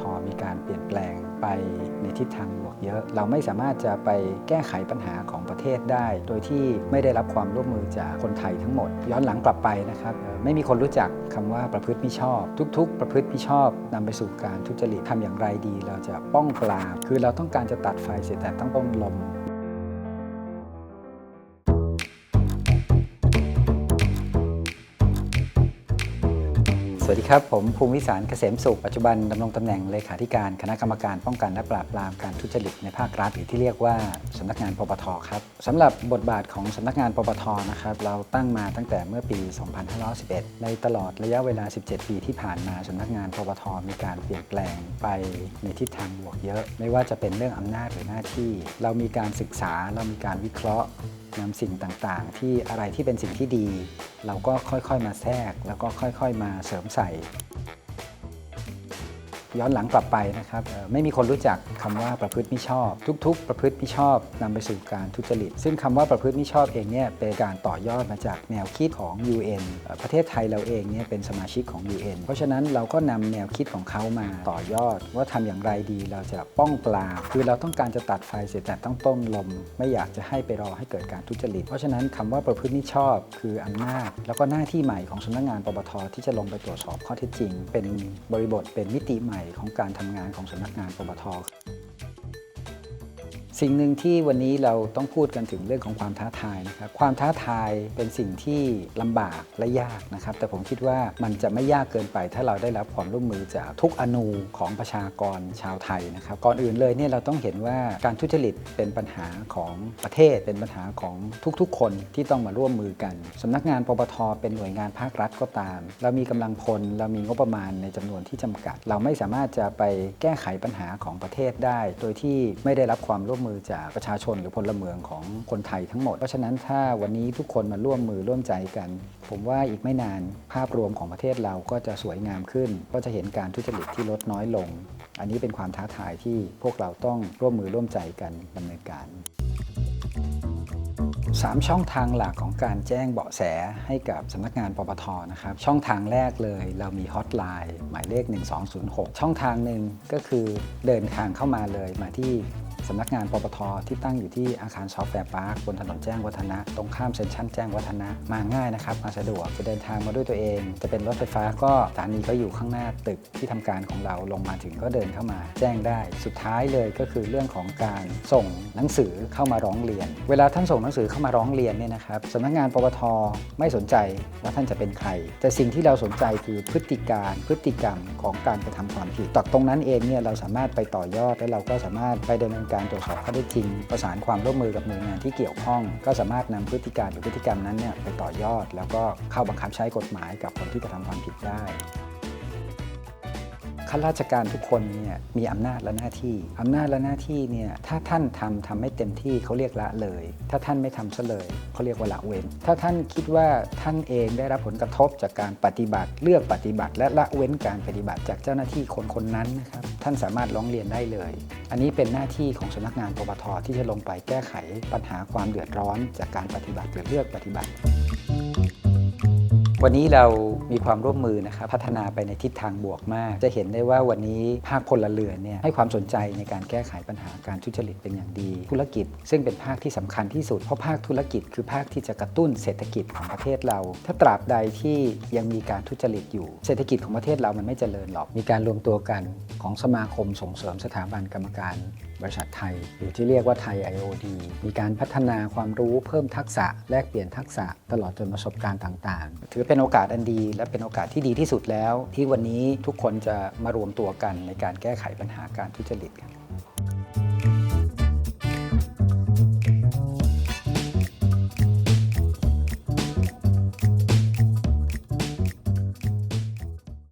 ทมีการเปลี่ยนแปลงไปในทิศทางบวกเยอะ เราไม่สามารถจะไปแก้ไขปัญหาของประเทศได้ โดยที่ไม่ได้รับความร่วมมือจากคนไทยทั้งหมด ย้อนหลังกลับไปนะครับ ไม่มีคนรู้จักคำว่าประพฤติมิชอบ ทุก ๆ ประพฤติมิชอบนำไปสู่การทุจริตทำอย่างไรดี เราจะป้องปราบคือเราต้องการจะตัดไฟเสียแต่ต้องต้นลม สวัสดีครับ ผมภูมิวิสารเกษมสุขปัจจุบันดำรงตำแหน่งเลขาธิการคณะกรรมการป้องกันและปราบปรามการทุจริตในภาครัฐหรือที่เรียกว่าสำนักงานปปทครับสำหรับบทบาทของสำนักงานปปทนะครับเราตั้งมาตั้งแต่เมื่อปี 2511 ในตลอดระยะเวลา 17 ปีที่ผ่านมาสำนักงานปปทมีการเปลี่ยนแปลงไปในทิศทางบวกเยอะ ไม่ว่าจะเป็นเรื่องอำนาจหรือหน้าที่ เรามีการศึกษาเรามีการวิเคราะห์นำสิ่งต่างๆ ที่อะไรที่เป็นสิ่งที่ดี เราก็ค่อยๆมาแทรกแล้วก็ค่อยๆมาเสริมใส่ ย้อนหลังกลับไปนะครับไม่มีคนรู้จักคำว่าประพฤติมิชอบ ทุก ๆ ประพฤติมิชอบนำไปสู่การทุจริต ซึ่งคำว่าประพฤติมิชอบเองเนี่ยเป็นการต่อยอดมาจากแนวคิดของ UN เอ่อประเทศไทยเราเองเนี่ยเป็นสมาชิกของ UN เพราะฉะนั้นเราก็นำแนวคิดของเขามาต่อยอด ว่าทำอย่างไรดีเราจะป้องปราคือเราต้องการจะตัดไฟเสียแต่ต้องต้นลม ไม่อยากจะให้ไปรอให้เกิดการทุจริต เพราะฉะนั้นคำว่าประพฤติมิชอบคืออำนาจ แล้วก็หน้าที่ใหม่ของสำนักงานปปทที่จะลงไปตรวจสอบข้อเท็จจริง เป็นบริบทเป็นมิติใหม่ของการทำงานของสำนักงานปปท สิ่งหนึ่งที่วันนี้เราต้องพูดกันถึงเรื่องของความท้าทายนะครับความท้าทายเป็นสิ่งที่ลำบากและยากนะครับ แต่ผมคิดว่ามันจะไม่ยากเกินไป ถ้าเราได้รับความร่วมมือจากทุกอนูของประชากรชาวไทยนะครับก่อนอื่นเลยเนี่ยเราต้องเห็นว่าการทุจริตเป็นปัญหาของประเทศ เป็นปัญหาของทุกๆ คนที่ต้องมาร่วมมือกันสำนักงานปปทเป็นหน่วยงานภาครัฐก็ตาม เรามีกำลังพลเรามีงบประมาณในจำนวนที่จำกัด เราไม่สามารถจะไปแก้ไขปัญหาของประเทศได้ โดยที่ไม่ได้รับความร่วมมือจากประชาชนหรือพลเมืองของคนไทยทั้งหมด เพราะฉะนั้นถ้าวันนี้ทุกคนมาร่วมมือร่วมใจกัน ผมว่าอีกไม่นานภาพรวมของประเทศเราก็จะสวยงามขึ้น ก็จะเห็นการทุจริตที่ลดน้อยลง อันนี้เป็นความท้าทายที่พวกเราต้องร่วมมือร่วมใจกันดำเนินการสามช่องทางหลักของการแจ้งเบาะแสให้กับสำนักงานปปทนะครับ ช่องทางแรกเลยเรามีฮอตไลน์หมายเลข 1206 ช่องทางหนึ่งก็คือเดินทางเข้ามาเลยมาที่ สำนักงานปปทที่ตั้งอยู่ที่อาคารซอฟแวร์พาร์คบนถนนแจ้งวัฒนะ ตรงข้ามเซ็นทรัลแจ้งวัฒนะ มาง่ายนะครับ มาสะดวกจะเดินทางมาด้วยตัวเอง จะเป็นรถไฟฟ้าก็สถานีก็อยู่ข้างหน้าตึกที่ทำการของเราลงมาถึงก็เดินเข้ามา แจ้งได้ สุดท้ายเลยก็คือเรื่องของการส่งหนังสือเข้ามาร้องเรียน เวลาท่านส่งหนังสือเข้ามาร้องเรียนเนี่ยนะครับสำนักงานปปทไม่สนใจว่าท่านจะเป็นใคร แต่สิ่งที่เราสนใจคือพฤติการพฤติกรรมของการกระทำความผิดจากตรงนั้นเองเนี่ยเราสามารถไปต่อยอดและเราก็สามารถไปดำเนินการการตรวจสอบข้อเท็จริง ประสานความร่วมมือกับหน่วยงานที่เกี่ยวข้อง ก็สามารถนำพฤติการหรือพฤติกรรมนั้นเนี่ยไปต่อยอด แล้วก็เข้าบังคับใช้กฎหมายกับคนที่กระทำความผิดได้าราชการทุกคนเนี่ยมีอำนาจและหน้าที่อำนาจและหน้าที่เนี่ยถ้าท่านทำทำไม่เต็มที่เขาเรียกละเลย ถ้าท่านไม่ทำซะเลยเขาเรียกว่าละเว้น ถ้าท่านคิดว่าท่านเองได้รับผลกระทบจากการปฏิบัติเลือกปฏิบัติ และละเว้นการปฏิบัติจากเจ้าหน้าที่คนคนนั้นนะครับท่านสามารถร้องเรียนได้เลย อันนี้เป็นหน้าที่ของสำนักงานปปทที่จะลงไปแก้ไขปัญหาความเดือดร้อนจากการปฏิบัติหรือเลือกปฏิบัติ วันนี้เรามีความร่วมมือนะครับพัฒนาไปในทิศทางบวกมาก จะเห็นได้ว่าวันนี้ภาคพลเรือนเนี่ยให้ความสนใจในการแก้ไขปัญหาการทุจริตเป็นอย่างดี ธุรกิจ ซึ่งเป็นภาคที่สำคัญที่สุด เพราะภาคธุรกิจคือภาคที่จะกระตุ้นเศรษฐกิจของประเทศเรา ถ้าตราบใดที่ยังมีการทุจริตอยู่ เศรษฐกิจของประเทศเรามันไม่เจริญหรอกมีการรวมตัวกัน ของสมาคมส่งเสริมสถาบันกรรมการบริษัทไทย หรือที่เรียกว่าไทย IOD มีการพัฒนาความรู้เพิ่มทักษะ แลกเปลี่ยนทักษะตลอดจนประสบการณ์ต่างๆ ถือเป็นโอกาสอันดี และเป็นโอกาสที่ดีที่สุดแล้ว ที่วันนี้ทุกคนจะมารวมตัวกันในการแก้ไขปัญหาการทุจริตกัน